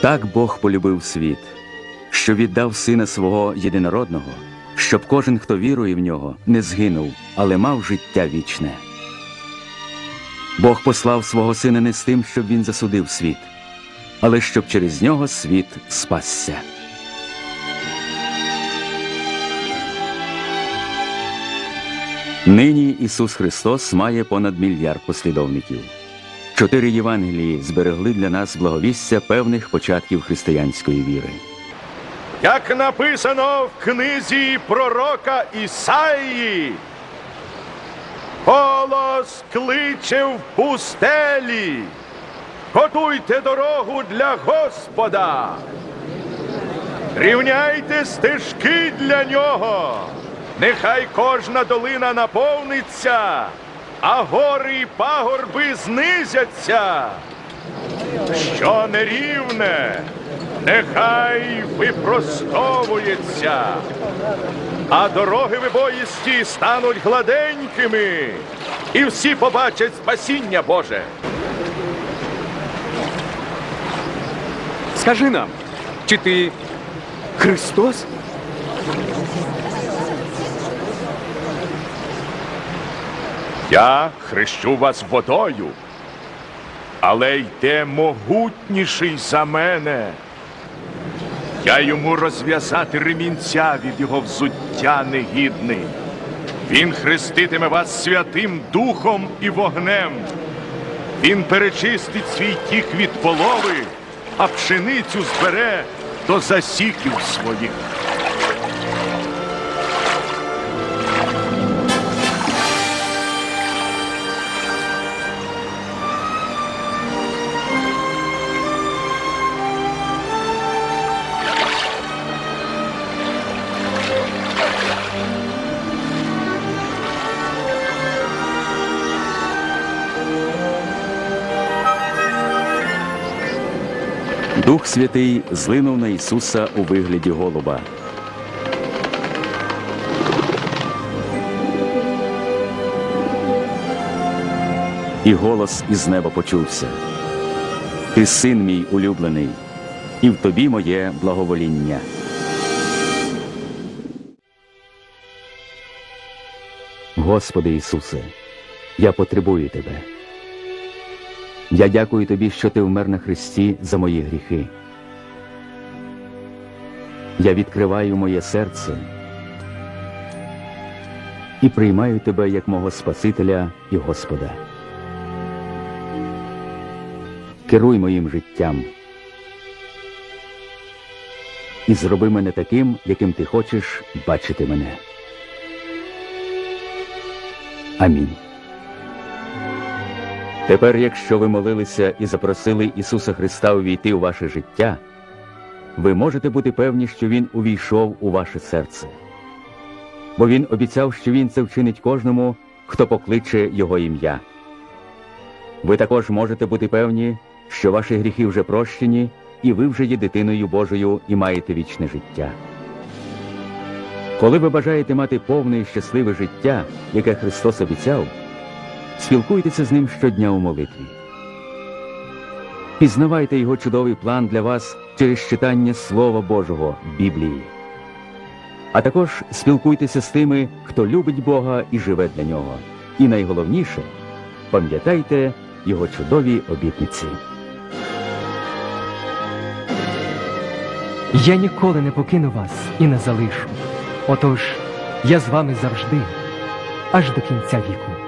Так Бог полюбив світ, що віддав сина свого єдинородного, щоб кожен, хто вірує в нього, не згинув, але мав життя вічне. Бог послав свого сина не з тим, щоб він засудив світ, але щоб через нього світ спасся. Нині Ісус Христос має понад мільярд послідовників. Чотири Євангелії зберегли для нас благовістя певних початків християнської віри. Як написано в книзі пророка Ісаїї, голос кличе в пустелі, готуйте дорогу для Господа, рівняйте стежки для нього, нехай кожна долина наповниться, а гори й пагорби знизяться що нерівне, нехай випростовується, а дороги вибоїсті стануть гладенькими, і всі побачать спасіння Боже. Скажи нам, чи ти Христос? Я хрещу вас водою, але йде могутніший за мене. Я йому розв'язати ремінця від його взуття негідний. Він хреститиме вас святим духом і вогнем. Він перечистить свій тік від полови, а пшеницю збере до засіків своїх. Дух Святий злинув на Ісуса у вигляді голуба. І голос із неба почувся. Ти син мій улюблений, і в тобі моє благовоління. Господи Ісусе, я потребую Тебе. Я дякую тобі, що ти вмер на Христі за мої гріхи. Я відкриваю моє серце і приймаю тебе як мого Спасителя і Господа. Керуй моїм життям і зроби мене таким, яким ти хочеш бачити мене. Амінь. Тепер, якщо ви молилися і запросили Ісуса Христа увійти у ваше життя, ви можете бути певні, що Він увійшов у ваше серце. Бо Він обіцяв, що Він це вчинить кожному, хто покличе Його ім'я. Ви також можете бути певні, що ваші гріхи вже прощені, і ви вже є дитиною Божою і маєте вічне життя. Коли ви бажаєте мати повне і щасливе життя, яке Христос обіцяв, спілкуйтеся з ним щодня у молитві. Пізнавайте його чудовий план для вас через читання Слова Божого Біблії. А також спілкуйтеся з тими, хто любить Бога і живе для нього. І найголовніше пам'ятайте його чудові обітниці. Я ніколи не покину вас і не залишу. Отож, я з вами завжди, аж до кінця віку.